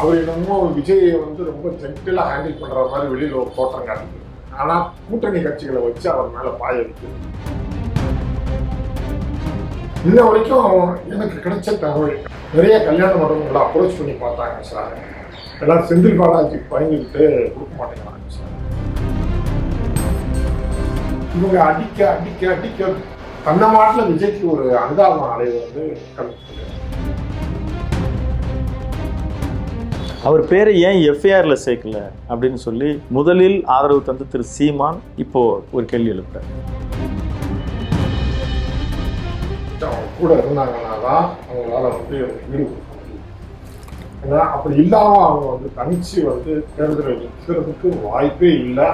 அவர் என்னமோ விஜயை வந்து ரொம்ப ஜென்டிலாக ஹேண்டில் பண்ணுற மாதிரி வெளியில் ஒரு தோற்றம் காட்டுது ஆனால் கூட்டணி கட்சிகளை வச்சு அவர் மேலே பாய வைக்குது இன்ன வரைக்கும் எனக்கு கிடைச்ச தகவல் நிறைய கல்யாண மண்டபங்களை அப்ரோச் பண்ணி பார்த்தாங்க சார். எல்லாரும் செந்தில் பாலாஜி பயந்துக்கிட்டு கொடுக்க மாட்டேங்கிறாங்க சார். இவங்க அடிக்க அடிக்க அடிக்க தன்னை மாட்டில் விஜய்க்கு ஒரு அனுதாபம் அலை வந்து கலந்து அவர் பேரை ஏன் எஃப்ஐஆர்ல சேர்க்கல அப்படின்னு சொல்லி முதலில் ஆதரவு தந்த திரு சீமான் இப்போ ஒரு கேள்வி எழுப்புறாரு. கூட இருந்தாங்கன்னா தான் அவங்களால வந்து ஈடு கொடுக்க முடியும். ஏன்னா அப்படி இல்லாம அவங்க வந்து தனிச்சு வந்து தேர்தலில் நிற்கிறதுக்கு வாய்ப்பே இல்லை.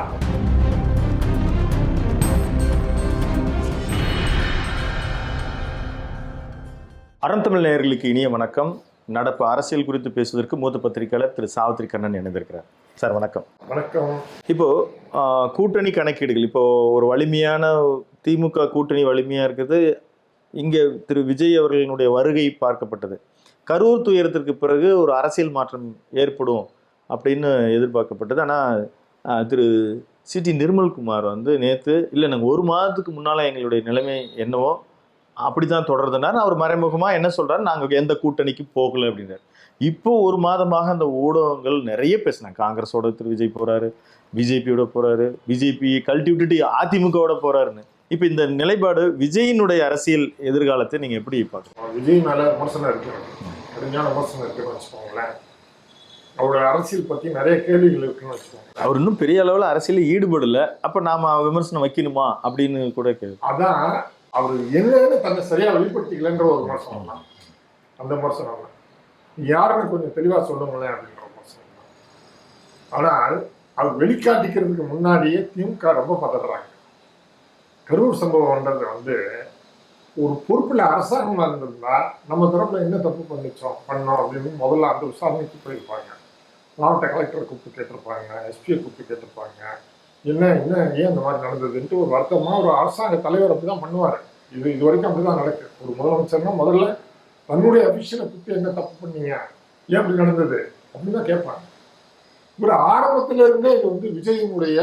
அறந்தமிழ் நேயர்களுக்கு இனிய வணக்கம். நடப்பு அரசியல் குறித்து பேசுவதற்கு மூத்த பத்திரிகையாளர் திரு சாவித்ரி கண்ணன் இணைந்திருக்கிறார். சார் வணக்கம். வணக்கம். இப்போ கூட்டணி கணக்கீடுகள். இப்போ ஒரு வலிமையான திமுக கூட்டணி வலிமையா இருக்குது. இங்கே திரு விஜய் அவர்களினுடைய வருகை பார்க்கப்பட்டது. கரூர் துயரத்திற்கு பிறகு ஒரு அரசியல் மாற்றம் ஏற்படும் அப்படின்னு எதிர்பார்க்கப்பட்டது. ஆனால் திரு சிடி நிர்மல்குமார் வந்து நேற்று இல்லை நாங்கள் ஒரு மாதத்துக்கு முன்னால் எங்களுடைய நிலைமை என்னவோ அப்படி தான் தொடர்ந்தனார் அவர் மறைமுகமாக என்ன சொல்றாரு? நாங்கள் எந்த கூட்டணிக்கு போகல அப்படின்னாரு இப்போ ஒரு மாதமாக அந்த ஊடகங்கள் நிறைய பேசினாங்க காங்கிரஸோட திரு விஜய் போறாரு பிஜேபியோட போறாரு பிஜேபி கழட்டி விட்டுட்டு அதிமுகவோட போறாருன்னு. இப்போ இந்த நிலைப்பாடு விஜயினுடைய அரசியல் எதிர்காலத்தை நீங்க எப்படி பார்க்கணும் விஜய் மேல விமர்சனம் இருக்கு. கடுமையான விமர்சனம் இருக்குன்னு வச்சுக்கோங்களேன். அவரோட அரசியல் பத்தி நிறைய கேள்விகள் இருக்குன்னு வச்சுக்கோங்க. அவர் இன்னும் பெரிய அளவில் அரசியலில் ஈடுபடல. அப்போ நாம விமர்சனம் வைக்கணுமா அப்படின்னு கூட கேள்வி. அதான் அவர் என்னன்னு தன்னை சரியா வெளிப்படுத்திக்கலன்ற ஒரு விமர்சனம் தான். அந்த விமர்சனம் தான். யாருன்னு கொஞ்சம் தெளிவா சொல்லுங்களேன் அப்படின்ற விமர்சனம் தான். ஆனால் அவர் வெளிக்காட்டிக்கிறதுக்கு முன்னாடியே திமுக ரொம்ப பதறாங்க. கரூர் சம்பவம்ன்றது வந்து ஒரு பொறுப்பில் அரசாங்கமாக இருந்திருந்தா நம்ம தரப்புல என்ன தப்பு பண்ணிச்சோம் பண்ணோம் அப்படின்னு முதல்ல அந்த விசாரணைக்கு போயிருப்பாங்க. மாவட்ட கலெக்டரை கூப்பிட்டு கேட்டிருப்பாங்க எஸ்பியை கூப்பிட்டு கேட்டிருப்பாங்க. என்ன என்ன ஏன் இந்த மாதிரி நடந்ததுன்ட்டு ஒரு வருத்தமா ஒரு அரசாங்க தலைவர் அப்படிதான் பண்ணுவார். இது இது வரைக்கும் அப்படிதான் நடக்குது ஒரு முதலமைச்சர்னா முதல்ல தன்னுடைய அபிஷனை பத்தி என்ன தப்பு பண்ணீங்க? ஏன் இப்படி நடந்தது? அப்படின்னு தான் கேட்பாங்க. இவர் ஆரம்பத்துல இருந்தே இது வந்து விஜயினுடைய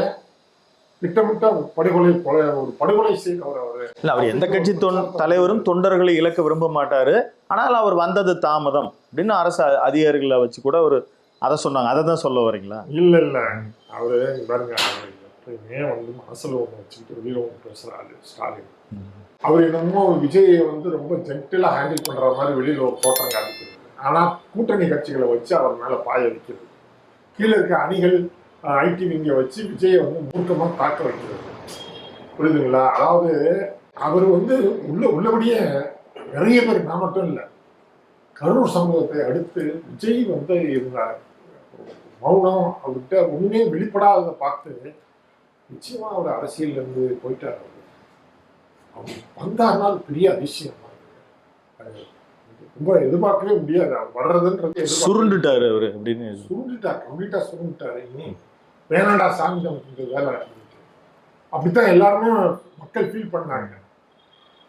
திட்டமிட்ட படுகொலை கொலை ஒரு படுகொலை செய்தவர் அவரு. இல்லை அவர் எந்த கட்சி தொன் தலைவரும் தொண்டர்களை இழக்க விரும்ப மாட்டாரு. ஆனால் அவர் வந்தது தாமதம் அப்படின்னு அரசு அதிகாரிகளை வச்சு கூட அவர் அதை சொன்னாங்க. அதை தான் சொல்ல வரீங்களா? இல்ல இல்ல. அவரு பாருங்க எப்பயுமே வந்து மனசுல ஒண்ணு வச்சுக்கிட்டு வெளியில ஒண்ணு பேசுறாரு ஸ்டாலின். அவர் என்னமோ விஜயை வந்து ரொம்ப ஜென்டிலா ஹேண்டில் பண்ற மாதிரி வெளியில ஒரு தோட்டம் காட்டிக்கிறது. ஆனா கூட்டணி கட்சிகளை வச்சு அவர் மேல பாய வைக்கிறது. கீழே இருக்க அணிகள் ஐடி விங்க வச்சு விஜயை வந்து மூர்க்கமா தாக்க வைக்கிறது. புரியுதுங்களா? அதாவது அவர் வந்து உள்ள உள்ளபடியே நிறைய பேர் நான் மட்டும் இல்லை கரூர் சம்பவத்தை அடுத்து விஜய் வந்து இருந்தார் மௌனம் அவர்கிட்ட ஒண்ணுமே வெளிப்படாததை பார்த்து நிச்சயமா அவர் அரசியல்ல இருந்து போயிட்டார் அவரு. அவர் வந்தாருன்னா அது பெரிய அதிசயம். அது ரொம்ப எதிர்பார்க்கவே முடியாது. அவர் வர்றதுன்றது சுருண்டுட்டாரு அவரு அப்படின்னு. சுருண்டுட்டார். கம்ப்ளீட்டா சுருண்டுட்டாரு. இனி வேணாண்டா சாமி நமக்கு இந்த வேலை அப்படின்ட்டு. அப்படித்தான் எல்லாருமே மக்கள் ஃபீல் பண்ணாங்க.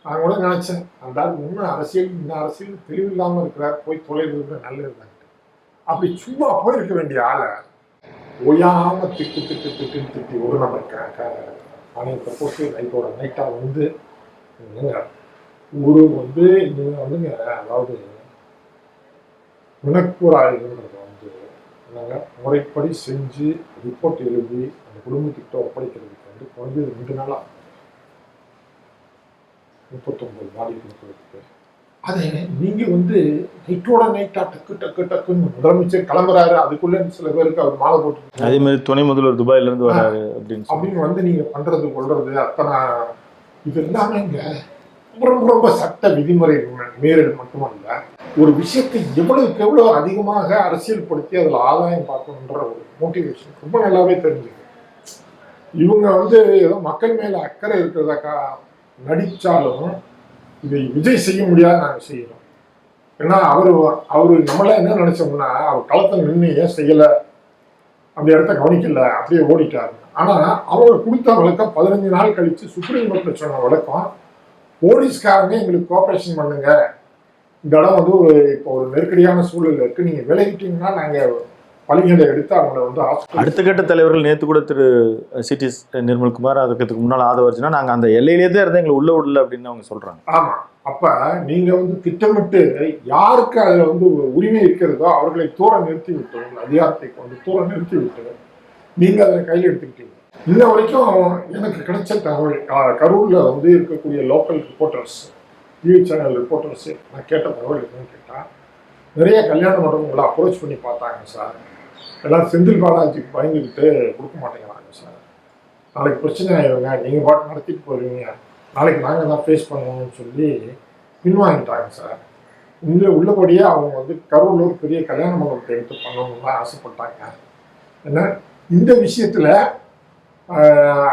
நான் கூட நினைச்சேன். அந்த இன்னும் அரசியல் இந்த அரசியல் தெளிவில்லாம இருக்கிறார். போய் தொலைறது நல்லது அப்படி சும்மா போயிருக்க வேண்டிய ஆளை ஓயாம திட்டு திட்டு திட்டுன்னு திட்டி ஒரு நம்பர் ஆணையத்தை போட்டு நைட்டோட நைட்டாக வந்து என்னங்க ஒரு வந்து நீங்க வந்துங்க அதாவது வினக்கூறாய்வுன்றது வந்து என்னங்க முறைப்படி செஞ்சு ரிப்போர்ட் எழுதி அந்த குடும்பத்திட்ட ஒப்படைக்கிறதுக்கு வந்து குறைஞ்சது ரெண்டு நாளாக முப்பத்தொன்பது நாளைக்கு கொடுக்கறதுக்கு அதை நீங்க வந்து நைட்டோட நைட்டா டக்கு டக்கு டக்குன்னு முதலமைச்சர் கிளம்புறாரு. அதுக்குள்ள சில பேருக்கு அவர் மாலை போட்டு அதே மாதிரி துணை முதல்வர் துபாயில இருந்து வராரு அப்படின்னு. அப்படின்னு வந்து நீங்க பண்றது கொள்றது அத்தனை இது எல்லாமே இங்க ரொம்ப ரொம்ப சட்ட விதிமுறை மீறல் மட்டுமல்ல ஒரு விஷயத்தை எவ்வளவுக்கு எவ்வளவு அதிகமாக அரசியல்படுத்தி அதுல ஆதாயம் பார்க்கணுன்ற ஒரு மோட்டிவேஷன் ரொம்ப நல்லாவே தெரிஞ்சுது. இவங்க வந்து ஏதோ மக்கள் மேல அக்கறை இருக்கிறதாக்கா நடிச்சாலும் இதை விஜய் செய்ய முடியாது நாங்கள் செய்யறோம். ஏன்னா அவர் அவர் நம்மளாம் என்ன நினைச்சோம்னா அவர் களத்தில் நின்று ஏன் செய்யலை? அந்த இடத்த கவனிக்கல. அப்படியே ஓடிட்டாரு. ஆனால் அவங்க கொடுத்த வழக்கம் பதினஞ்சு நாள் கழித்து சுப்ரீம் கோர்ட்டில் சொன்ன வழக்கம் போலீஸ்காரங்க எங்களுக்கு கோஆப்ரேஷன் பண்ணுங்க. இந்த இடம் வந்து ஒரு இப்போ ஒரு நெருக்கடியான சூழல் இருக்குது நீங்கள் விலகிட்டீங்கன்னா நாங்கள் பள்ளிகளை எடுத்து அவங்கள வந்து அடுத்த கட்ட தலைவர்கள் நேற்று கூட திரு சிடி நிர்மல்குமார் அதுக்கு முன்னால் ஆதவர்ஜுனா நாங்கள் அந்த எல்லையிலே தான் இருந்தோம் எங்களை உள்ள விடல அப்படின்னு அவங்க சொல்றாங்க. ஆமா. அப்ப நீங்க வந்து திட்டமிட்டு யாருக்கு அதுல வந்து உரிமை இருக்கிறதோ அவர்களை தூர நிறுத்தி விட்டு அதிகாரத்தை கொண்டு தூர நிறுத்தி விட்டு நீங்க அதை கையில் எடுத்துக்கிட்டீங்க. இன்ன வரைக்கும் எனக்கு கிடைச்ச தகவல் கரூர்ல வந்து இருக்கக்கூடிய local reporters TV channel reporters நான் கேட்ட தகவல் என்னன்னு கேட்டா நிறைய கல்யாண மண்டபங்களை அப்ரோச் பண்ணி பார்த்தாங்க சார். எல்லாம் செந்தில் பாலாஜிக்கு பயந்துக்கிட்டு கொடுக்க மாட்டேங்கிறாங்க சார். நாளைக்கு பிரச்சனை ஆயிருங்க. நீங்க பாட்டு நடத்திட்டு போயிருவீங்க நாளைக்கு நாங்கள் தான் ஃபேஸ் பண்ணுவோம்னு சொல்லி பின்வாங்கிட்டாங்க சார். இங்கே உள்ளபடியே அவங்க வந்து கரூரில் பெரிய கல்யாண மண்டபத்தை எடுத்து பண்ணணும்னு ஆசைப்பட்டாங்க. ஏன்னா இந்த விஷயத்தில்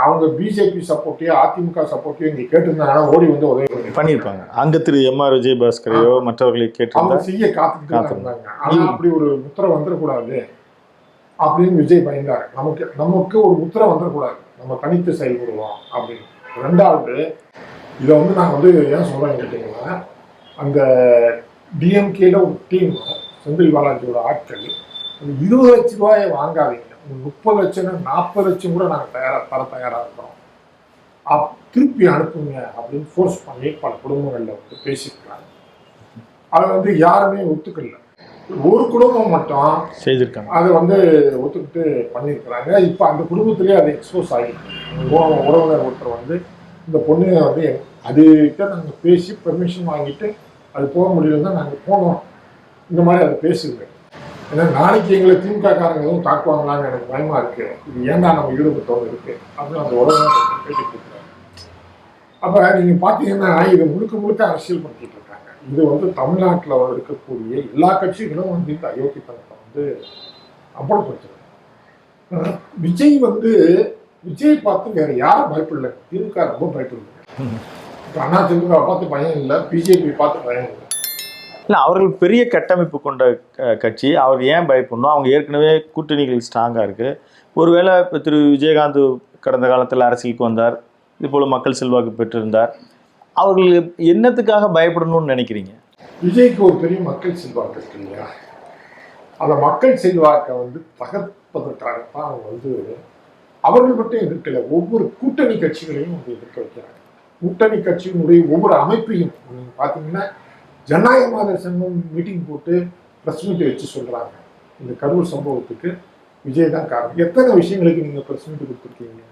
அவங்க பிஜேபி சப்போர்ட்டையோ அதிமுக சப்போர்ட்டையோ இங்கே கேட்டிருந்தாங்கன்னா ஓடி வந்து உதவி பண்ணி பண்ணியிருப்பாங்க. அங்க திரு எம் ஆர் விஜயபாஸ்கரையோ மற்றவர்களை அவங்க கேட்டிருந்தா செய்ய காத்துக்கிட்டு. இருந்தாங்க. ஆனால் அப்படி ஒரு முத்திரை வந்துடக்கூடாது. அப்படின்னு விஜய் பயந்தார். நமக்கு நமக்கு ஒரு முத்திரை வந்துடக்கூடாது நம்ம தனித்து செயல்படுவோம் அப்படின்னு. ரெண்டாவது இதை வந்து நான் வந்து ஏன் சொல்கிறேன் கேட்டிங்கன்னா அந்த டிஎம்கேல ஒரு டீம் செந்தில் பாலாஜியோட ஆட்கள் ஒரு இருபது லட்ச ரூபாயை வாங்காதீங்க. ஒரு முப்பது லட்சம் நாற்பது லட்சம் கூட நாங்கள் தயாராக தர தயாராக இருக்கிறோம். அப் திருப்பி அனுப்புங்க அப்படின்னு ஃபோர்ஸ் பண்ணி பல குடும்பங்களில் வந்து பேசியிருக்கிறாங்க அதை வந்து யாருமே ஒத்துக்கல. ஒரு குடும்பம் மட்டும் செய்திருக்காங்க. அதை வந்து ஒத்துக்கிட்டு பண்ணியிருக்கிறாங்க. இப்போ அந்த குடும்பத்திலே அது எக்ஸ்போஸ் உறவு- உறவினர் ஒருத்தர் வந்து இந்த பொண்ணு வந்து அதுக்கிட்ட நாங்கள் பேசி பெர்மிஷன் வாங்கிட்டு அது போக முடியலன்னா நாங்கள் போனோம். இந்த மாதிரி அது பேசுது. ஏன்னா நாளைக்கு எங்களை திமுக காரங்க எதுவும் தாக்குவாங்களான்னு எனக்கு பயமா இருக்கு. இது ஏன்டா நம்ம ஈடுபட்டோம் இருக்கு? அப்படின்னு அந்த உறவினர் பேட்டி கொடுக்குறாரு அப்போ நீங்கள் பார்த்தீங்கன்னா இது முழுக்க முழுக்க அரசியல் பண்ணிட்டு இருக்காங்க. இது வந்து தமிழ்நாட்டில் இருக்கக்கூடிய எல்லா கட்சிகளும் வந்து இந்த அயோக்கியத்தனத்தை வந்து அம்பலப்படுத்துறாங்க. விஜய் வந்து விஜய் பார்த்து வேற யாரும் பயப்படல? திமுக ரொம்ப பயப்படுது. இப்போ அண்ணா திமுக பார்த்து பயம் இல்லை பிஜேபி பார்த்து பயம் இல்லை. இல்லை அவர்கள் பெரிய கட்டமைப்பு கொண்ட கட்சி. அவர் ஏன் பயப்படணும்? அவங்க ஏற்கனவே கூட்டணிகள் ஸ்ட்ராங்காக இருக்குது ஒருவேளை இப்போ திரு. விஜயகாந்த் கடந்த காலத்தில் அரசியலுக்கு வந்தார். இதுபோல் மக்கள் செல்வாக்கு பெற்றிருந்தார். அவர்கள் என்னத்துக்காக பயப்படணும்னு நினைக்கிறீங்க? விஜய்க்கு ஒரு பெரிய மக்கள் செல்வாக்கு இருக்கு இல்லையா? அந்த மக்கள் செல்வாக்கை வந்து தகர்ப்பதற்காகத்தான் அவங்க வந்து அவர்கள் மட்டும் எதிர்க்கல ஒவ்வொரு கூட்டணி கட்சிகளையும் வந்து எதிர்க்க வைக்கிறாங்க. கூட்டணி கட்சியினுடைய ஒவ்வொரு அமைப்பையும் நீங்கள் பார்த்தீங்கன்னா ஜனநாயகவாத சங்கம் மீட்டிங் போட்டு ப்ரெஸ் மீட் வச்சு சொல்கிறாங்க இந்த கரூர் சம்பவத்துக்கு விஜய் தான் காரணம். எத்தனை விஷயங்களுக்கு நீங்கள் ப்ரெஸ் மீட் கொடுத்துருக்கீங்க?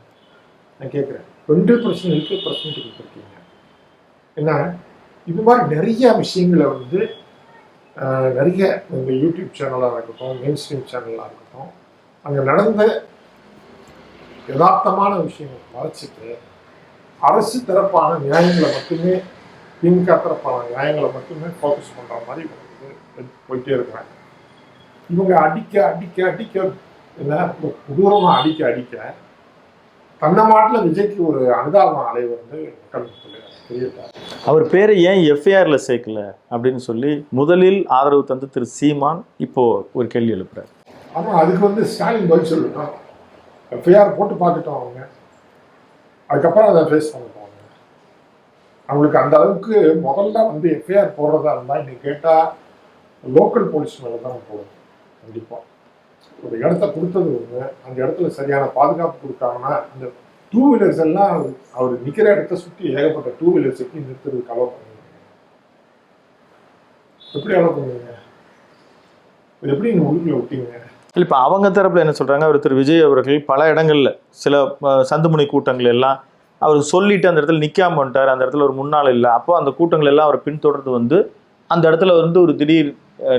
நான் கேட்குறேன் ரெண்டு பிரச்சனைகளுக்கு ப்ரெஸ் மீட் கொடுத்துருக்கீங்க. ஏன்னா இது மாதிரி நிறைய விஷயங்களை வந்து நிறைய இந்த யூடியூப் சேனலாக இருக்கட்டும் மெயின் ஸ்ட்ரீம் சேனலாக இருக்கட்டும் அங்கே நடந்த யதார்த்தமான விஷயங்களை மறைச்சிட்டு அரசு தரப்பான நியாயங்களை மட்டுமே திமுக தரப்பான நியாயங்களை மட்டுமே ஃபோக்கஸ் பண்ணுற மாதிரி போயிட்டே இருக்கிறாங்க. இவங்க அடிக்க அடிக்க அடிக்க என்ன கொடூரமாக அடிக்க அடிக்க தன்னை மாட்டில் விஜய்க்கு ஒரு அனுதாபம் அலை வந்து மக்கள் அவர் பேரை ஏன் எஃப்ஐஆரில் சேர்க்கல அப்படின்னு சொல்லி முதலில் ஆதரவு தந்து திரு சீமான் இப்போ ஒரு கேள்வி எழுப்புறாரு. ஆமாம் அதுக்கு வந்து ஸ்டாலின் பதில் சொல்லட்டும். எஃப்ஐஆர் போட்டு பார்த்துட்டோம் அவங்க. அதுக்கப்புறம் அதை ஃபேஸ் பண்ணிட்டோம் அவங்க. அவங்களுக்கு அந்த அளவுக்கு முதல்ல வந்து எஃப்ஐஆர் போடுறதா இருந்தால் இன்னைக்கு கேட்டால் லோக்கல் போலீஸ் மேலே தான் போடும் கண்டிப்பாக ஒரு இடத்த கொடுத்தது ஒன்று அந்த இடத்துல சரியான பாதுகாப்பு கொடுத்தாங்கன்னா அந்த டூ வீலர்ஸ் எல்லாம் அவர் அவர் நிற்கிற இடத்த சுற்றி ஏகப்பட்ட டூ வீலர்ஸ் எப்படி நிறுத்துறதுக்கு அலோவ் பண்ணுவீங்க. எப்படி அலோவ் பண்ணுவீங்க? எப்படி நீங்கள் உள்ளுக்குள்ள விட்டீங்க? இல்ல, இப்ப அவங்க தரப்பில் என்ன சொல்கிறாங்க அவர் திரு. விஜய் அவர்கள் பல இடங்களில் சில அஹ், சந்துமுனை கூட்டங்கள் எல்லாம் அவர் சொல்லிட்டு அந்த இடத்துல நிற்காம வந்துட்டார். அந்த இடத்துல ஒரு முன்னாள் இல்லை. அப்போ அந்த கூட்டங்கள் எல்லாம் அவர் பின்தொடர்ந்து வந்து அந்த இடத்துல வந்து ஒரு திடீர்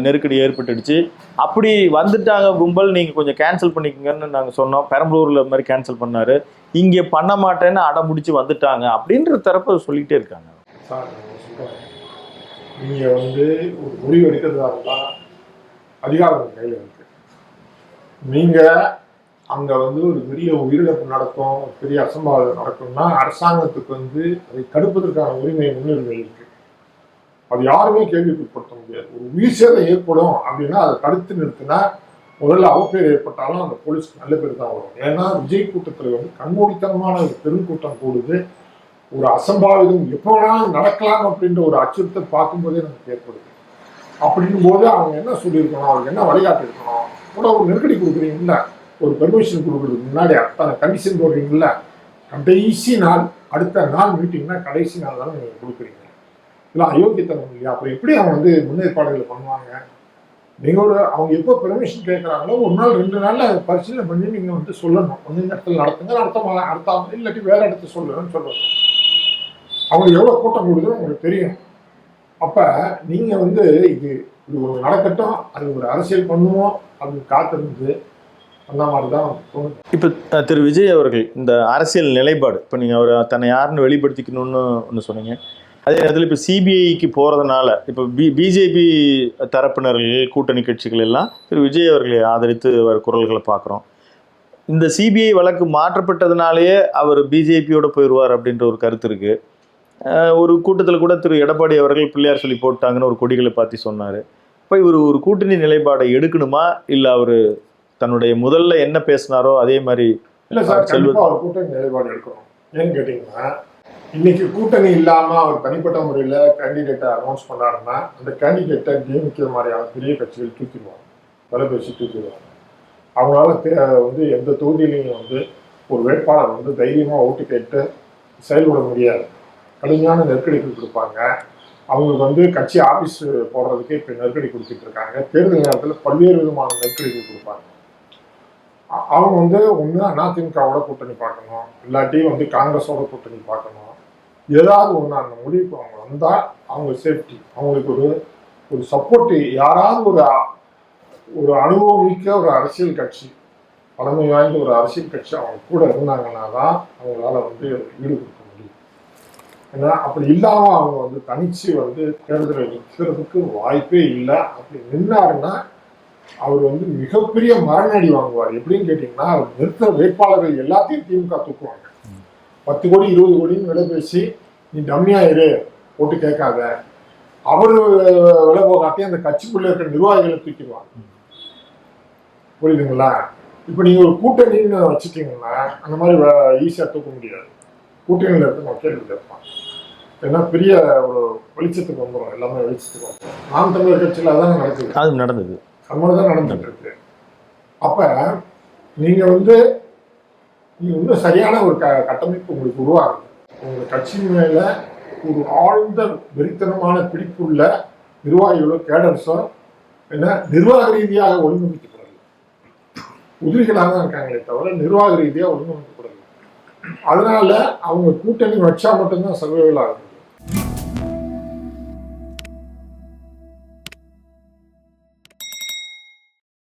நெருக்கடி ஏற்பட்டுடுச்சு. அப்படி வந்துட்டாங்க கும்பல் நீங்கள் கொஞ்சம் கேன்சல் பண்ணிக்கங்கன்னு நாங்கள் சொன்னோம். பெரம்பலூரில் மாதிரி கேன்சல் பண்ணாரு. இங்கே பண்ண மாட்டேன்னு அடம் முடிச்சு வந்துட்டாங்க அப்படின்ற தரப்பை சொல்லிகிட்டே இருக்காங்க. சார் நீங்கள் வந்து ஒரு முடிவு எடுக்கிறதா தான் அதிகாரம் கையில் இருக்கு. நீங்கள் அங்கே வந்து ஒரு பெரிய உயிரிழப்பு நடக்கும் பெரிய அசம்பாவிதம் நடக்கும்னா அரசாங்கத்துக்கு வந்து அதை தடுப்பதற்கான உரிமை முன்னுரிமை இருக்குது அது யாருமே கேள்விக்குட்படுத்த முடியாது ஒரு உயிர் சேதம் ஏற்படும் அப்படின்னா அதை தடுத்து நிறுத்தினா முதல்ல அவப்பேர் ஏற்பட்டாலும் அந்த போலீஸ்க்கு நல்ல பேர் தான் வரும். ஏன்னா விஜய் கூட்டத்தில் வந்து கண்மூடித்தனமான ஒரு பெருங்கூட்டம் கூடுது ஒரு அசம்பாவிதம் எப்போ வேணாலும் நடக்கலாம் அப்படின்ற ஒரு அச்சுறுத்தல் பார்க்கும்போதே நமக்கு ஏற்படுது. அப்படின் போது அவங்க என்ன சொல்லியிருக்கணும்? அவருக்கு என்ன வழிகாட்டி இருக்கணும்? கூட ஒரு நெருக்கடி கொடுக்குறீங்கல்ல? ஒரு பெர்மிஷன் கொடுக்குறதுக்கு முன்னாடி அத்தனை கண்டிஷன் போடுறீங்கல்ல? கடைசி நாள் அடுத்த நாள் மீட்டிங்னா கடைசி நாள் தானே நீங்கள் கொடுக்குறீங்க. இதெல்லாம் அயோக்கியத்தனம் இல்லையா? அப்புறம் எப்படி அவங்க வந்து முன்னேற்பாடுகளை பண்ணுவாங்க? நீங்கள் ஒரு அவங்க எப்போ பெர்மிஷன் கேட்குறாங்களோ ஒரு நாள் ரெண்டு நாளில் அதை பரிசீலனை பண்ணி நீங்கள் வந்து சொல்லணும். ஒன்று இடத்துல நடத்துங்க நடத்த நடத்தாம இல்லாட்டி வேறு இடத்துல சொல்லுங்கன்னு சொல்லணும் அவங்களுக்கு எவ்வளோ கூட்டம் கூடுதுன்னு உங்களுக்கு தெரியும். அப்போ நீங்கள் வந்து இது இது ஒரு நடக்கட்டும் அது ஒரு அரசியல் பண்ணுவோம் அப்படின்னு காத்திருந்து அந்த மாதிரி தான் இப்போ திரு விஜய் அவர்கள் இந்த அரசியல் நிலைப்பாடு இப்போ நீங்கள் அவர் தன்னை யாருன்னு வெளிப்படுத்திக்கணும்னு ஒன்று சொன்னீங்க. அதே நேரத்தில் இப்போ சிபிஐக்கு போகிறதுனால இப்போ பி பிஜேபி தரப்பினர்கள் கூட்டணி கட்சிகள் எல்லாம் திரு விஜய் அவர்களை ஆதரித்து வர குரல்களை பார்க்குறோம். இந்த சிபிஐ வழக்கு மாற்றப்பட்டதுனாலேயே அவர் பிஜேபியோட போயிடுவார் அப்படின்ற ஒரு கருத்து இருக்கு. அஹ், ஒரு கூட்டத்தில் கூட திரு எடப்பாடி அவர்கள் பிள்ளையார் சொல்லி போட்டாங்கன்னு ஒரு கொடிகளை பார்த்து சொன்னார். இப்போ இவர் ஒரு கூட்டணி நிலைப்பாடை எடுக்கணுமா? இல்லை அவர் தன்னுடைய முதல்ல என்ன பேசினாரோ அதே மாதிரி இல்லை சார் அவர் கூட்டணி நிலைப்பாடு எடுக்கணும். ஏன்னு கேட்டிங்கன்னா இன்னைக்கு கூட்டணி இல்லாம அவர் தனிப்பட்ட முறையில கேண்டிடேட்டை அனௌன்ஸ் பண்ணாருன்னா அந்த கேண்டிடேட்டை டிஎம்கே மாதிரியான பெரிய கட்சிகள் தூக்கிடுவாங்க. தொலைபேசி தூக்கிடுவாங்க. அவங்களால தே- வந்து எந்த தொகுதியிலையும் வந்து ஒரு வேட்பாளர் வந்து தைரியமாக ஓட்டு கேட்டு செயல்பட முடியாது. கடுமையான நெருக்கடிகள் கொடுப்பாங்க. அவங்களுக்கு வந்து கட்சி ஆபீஸ் போடுறதுக்கே இப்போ நெருக்கடி கொடுத்துட்டு இருக்காங்க. தேர்தல் நேரத்தில் பல்வேறு விதமான நெருக்கடிகள் கொடுப்பாங்க. அவங்க வந்து ஒன்று அதிமுகவோட கூட்டணி பார்க்கணும். இல்லாட்டி வந்து காங்கிரஸோட கூட்டணி பார்க்கணும். ஏதாவது ஒன்று அந்த முடிவுக்கு அவங்க வந்தால் அவங்க சேஃப்டி அவங்களுக்கு ஒரு ஒரு சப்போர்ட் யாராவது ஒரு ஒரு அனுபவம் மிக்க ஒரு அரசியல் கட்சி பழமை வாய்ந்த ஒரு அரசியல் கட்சி அவங்க கூட இருந்தாங்கன்னா தான் அவங்களால வந்து ஈடு கொடுக்க முடியும். ஏன்னா அப்படி இல்லாமல் அவங்க வந்து தனிச்சு வந்து தேர்தலில் நிற்கிறதுக்கு வாய்ப்பே இல்லை. அப்படி நின்னாருன்னா அவர் வந்து மிகப்பெரிய மரணடி வாங்குவார். எப்படின்னு கேட்டிங்கன்னா அவர் நிறுத்துற வேட்பாளர்கள் எல்லாத்தையும் திமுக தூக்குவாங்க. பத்து கோடி இருபது கோடின்னு விலை பேசி நீ டம்மியா இரு போட்டு கேட்காத. அவர் விலை போகாட்டி அந்த கட்சிக்குள்ளே இருக்கிற நிர்வாகிகளை தூக்கிடுவாங்க. புரியுதுங்களா? இப்போ நீங்கள் ஒரு கூட்டணின்னு வச்சுட்டீங்கன்னா அந்த மாதிரி ஈஸியாக தூக்க முடியாது. கூட்டணியில் இருந்து நம்ம கேள்வி கேட்பான் ஏன்னா பெரிய ஒரு வெளிச்சத்துக்கு வந்துடும் எல்லாமே வெளிச்சத்துக்கு வந்துடும் நாம் தமிழர் கட்சியில் அதான் நடக்குது? அது நடந்தது. அது மாதிரி தான் நடந்துட்டுருக்கு. அப்போ நீங்கள் வந்து நீங்கள் வந்து சரியான ஒரு க கட்டமைப்பு உங்களுக்கு உருவாகுது. உங்கள் கட்சி மேலே ஒரு ஆழ்ந்த வெறித்தனமான பிடிப்புள்ள நிர்வாகிகளோ கேடர்ஸோ என்ன நிர்வாக ரீதியாக ஒழுங்கமைக்கப்படலை உதிரிகளாக தான் இருக்காங்களே தவிர நிர்வாக ரீதியாக ஒழுங்கமைக்கப்படலை அதனால அவங்க கூட்டணி வச்சா மட்டும்தான் சர்வைவல் ஆகுது